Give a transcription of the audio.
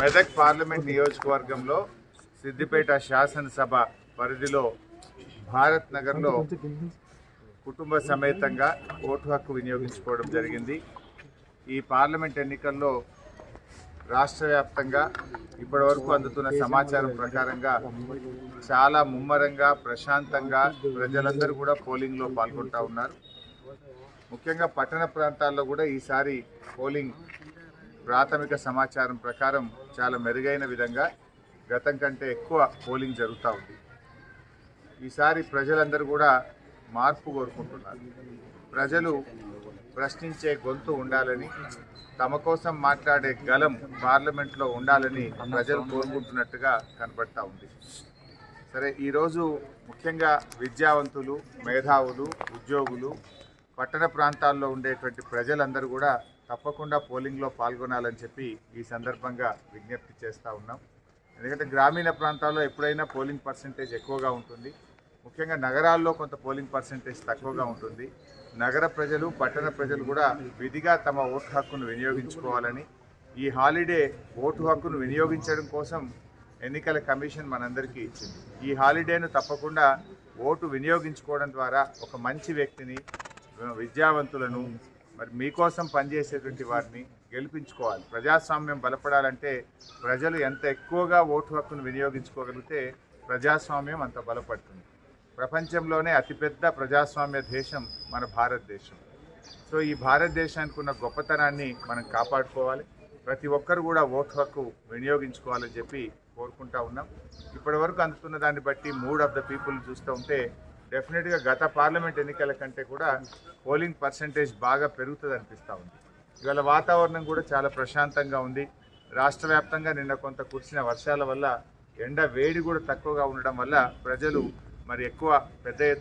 Medak parliament నియోజకవర్గంలో సిద్దిపేట శాసనసభ పరిధిలో భారత్ నగర్లో కుటుంబ సమేతంగా ఓటు హక్కు వినియోగించుకోవడం జరిగింది. ఈ పార్లమెంట్ ఎన్నికల్లో రాష్ట్ర వ్యాప్తంగా ఇప్పటివరకు అందుతున్న సమాచారం ప్రకారంగా చాలా ముమ్మరంగా ప్రశాంతంగా ప్రజలందరూ కూడా పోలింగ్లో పాల్గొంటూ ఉన్నారు. ముఖ్యంగా పట్టణ ప్రాంతాల్లో కూడా ఈసారి పోలింగ్ ప్రాథమిక సమాచారం ప్రకారం చాలా మెరుగైన విధంగా గతం కంటే ఎక్కువ పోలింగ్ జరుగుతూ ఉంది. ఈసారి ప్రజలందరూ కూడా మార్పు కోరుకుంటున్నారు. ప్రజలు ప్రశ్నించే గొంతు ఉండాలని తమ కోసం మాట్లాడే గలం పార్లమెంట్లో ఉండాలని ప్రజలు కోరుకుంటున్నట్టుగా కనబడతా ఉంది. సరే ఈరోజు ముఖ్యంగా విద్యావంతులు మేధావులు ఉద్యోగులు పట్టణ ప్రాంతాల్లో ఉండేటువంటి ప్రజలందరూ కూడా తప్పకుండా పోలింగ్లో పాల్గొనాలని చెప్పి ఈ సందర్భంగా విజ్ఞప్తి చేస్తూ ఉన్నాం. ఎందుకంటే గ్రామీణ ప్రాంతాల్లో ఎప్పుడైనా పోలింగ్ పర్సంటేజ్ ఎక్కువగా ఉంటుంది. ముఖ్యంగా నగరాల్లో కొంత పోలింగ్ పర్సంటేజ్ తక్కువగా ఉంటుంది. నగర ప్రజలు పట్టణ ప్రజలు కూడా విధిగా తమ ఓటు హక్కును వినియోగించుకోవాలని ఈ హాలిడే ఓటు హక్కును వినియోగించడం కోసం ఎన్నికల కమిషన్ మనందరికీ ఇచ్చింది. ఈ హాలిడేను తప్పకుండా ఓటు వినియోగించుకోవడం ద్వారా ఒక మంచి వ్యక్తిని విద్యావంతులను మరి మీకోసం పనిచేసేటువంటి వారిని గెలిపించుకోవాలి. ప్రజాస్వామ్యం బలపడాలంటే ప్రజలు ఎంత ఎక్కువగా ఓటు హక్కును వినియోగించుకోగలిగితే ప్రజాస్వామ్యం అంత బలపడుతుంది. ప్రపంచంలోనే అతిపెద్ద ప్రజాస్వామ్య దేశం మన భారతదేశం. సో ఈ భారతదేశానికి ఉన్న గొప్పతనాన్ని మనం కాపాడుకోవాలి. ప్రతి ఒక్కరు కూడా ఓటు హక్కు వినియోగించుకోవాలని చెప్పి కోరుకుంటా ఉన్నాం. ఇప్పటి వరకు అందుతున్న దాన్ని బట్టి మూడ్ ఆఫ్ ద పీపుల్ చూస్తూ ఉంటే డెఫినెట్గా గత పార్లమెంట్ ఎన్నికల కంటే కూడా పోలింగ్ పర్సంటేజ్ బాగా పెరుగుతుంది అనిపిస్తూ ఉంది. ఇవాళ వాతావరణం కూడా చాలా ప్రశాంతంగా ఉంది. రాష్ట్ర వ్యాప్తంగా నిన్న కొంత కురిసిన వర్షాల వల్ల ఎండ వేడి కూడా తక్కువగా ఉండడం వల్ల ప్రజలు మరి ఎక్కువ పెద్ద ఎత్తున